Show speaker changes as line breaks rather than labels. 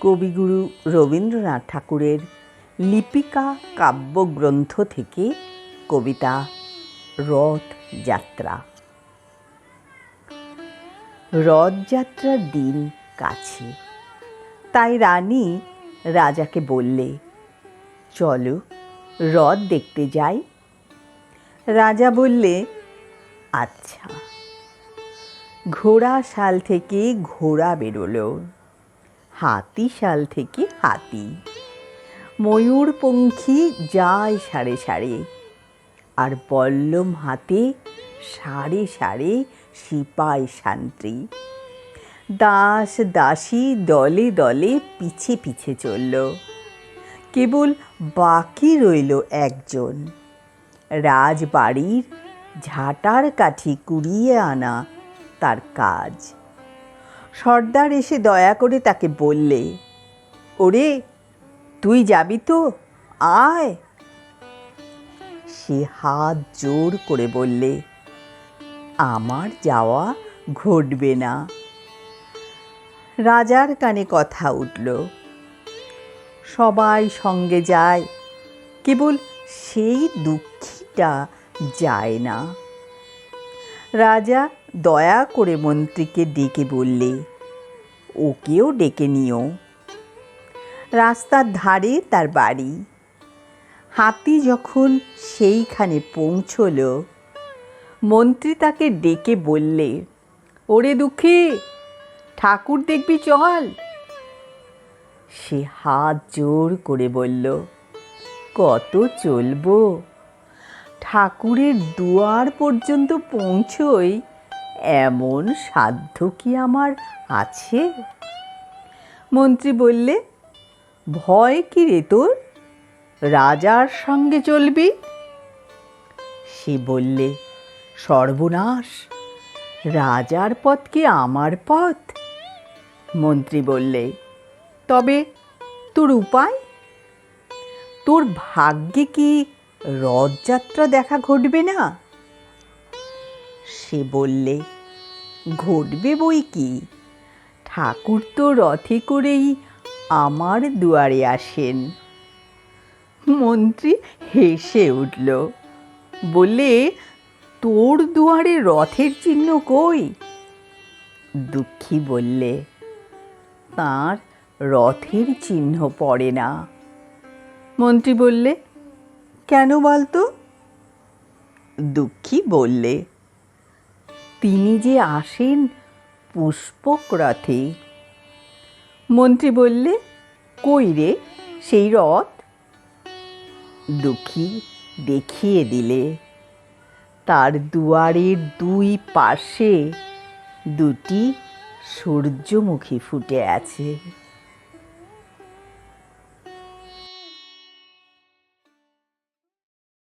কবিগুরু রবীন্দ্রনাথ ঠাকুরের লিপিকা কাব্যগ্রন্থ থেকে কবিতা রথযাত্রা রথযাত্রার দিন কাছে। তাই রানী রাজাকে বললে, চলো রথ দেখতে যাই। রাজা বললে আচ্ছা। ঘোড়া শাল থেকে ঘোড়া বেরোলো। হাতি শাল থেকে হাতি। ময়ূর ময়ূরপঙ্খী যায় সাড়ে সাড়ে আর বল্লম হাতে সাড়ে সাড়ে সিপাই শান্তি দাস দাসী দলে দলে পিছে পিছে চলল। কেবল বাকি রইল একজন। রাজবাড়ির ঝাঁটার কাঠি কুড়িয়ে আনা তার কাজ। সর্দার এসে দয়া করে তাকে বললে, ওরে, তুই যাবি তো, আয়। সে হাত জোর করে বললে, আমার যাওয়া ঘটবে না। রাজার কানে কথা উঠল, সবাই সঙ্গে যায়, কেবল সেই দুঃখীটা যায় না। রাজা দয়া করে মন্ত্রীকে ডেকে বললে ওকেও ডেকে নিও। রাস্তার ধারে তার বাড়ি। হাতি যখন সেইখানে পৌঁছল, মন্ত্রী তাকে ডেকে বললে, ওরে দুঃখী, ঠাকুর দেখবি চল। সে হাত জোর করে বলল, কত চলবো? ঠাকুরের দুয়ার পর্যন্ত পৌঁছই এমন সাধ্য কি আমার আছে? মন্ত্রী বললে, ভয় কি রে তোর? রাজার সঙ্গে চলবি? সে বললে, সর্বনাশ, রাজার পথ কি আমার পথ? মন্ত্রী বললে, তবে তোর উপায়? তোর ভাগ্যে কি রথযাত্রা দেখা ঘটবে না? সে বললে, ঘটবে বই কি? ঠাকুর তো রথে করেই আমার দুয়ারে আসেন। মন্ত্রী হেসে উঠল, বললে, তোর দুয়ারে রথের চিহ্ন কই? দুঃখী বললে, তার রথের চিহ্ন পড়ে না। মন্ত্রী বললে, কেন বলতো? দুঃখী বললে তিনি যে আসেন পুষ্পক রথে মন্ত্রী বললে, কই রে, সেই রথ? দুঃখী দেখিয়ে দিলে, তার দুয়ারের দুই পাশে দুটি সূর্যমুখী ফুটে আছে।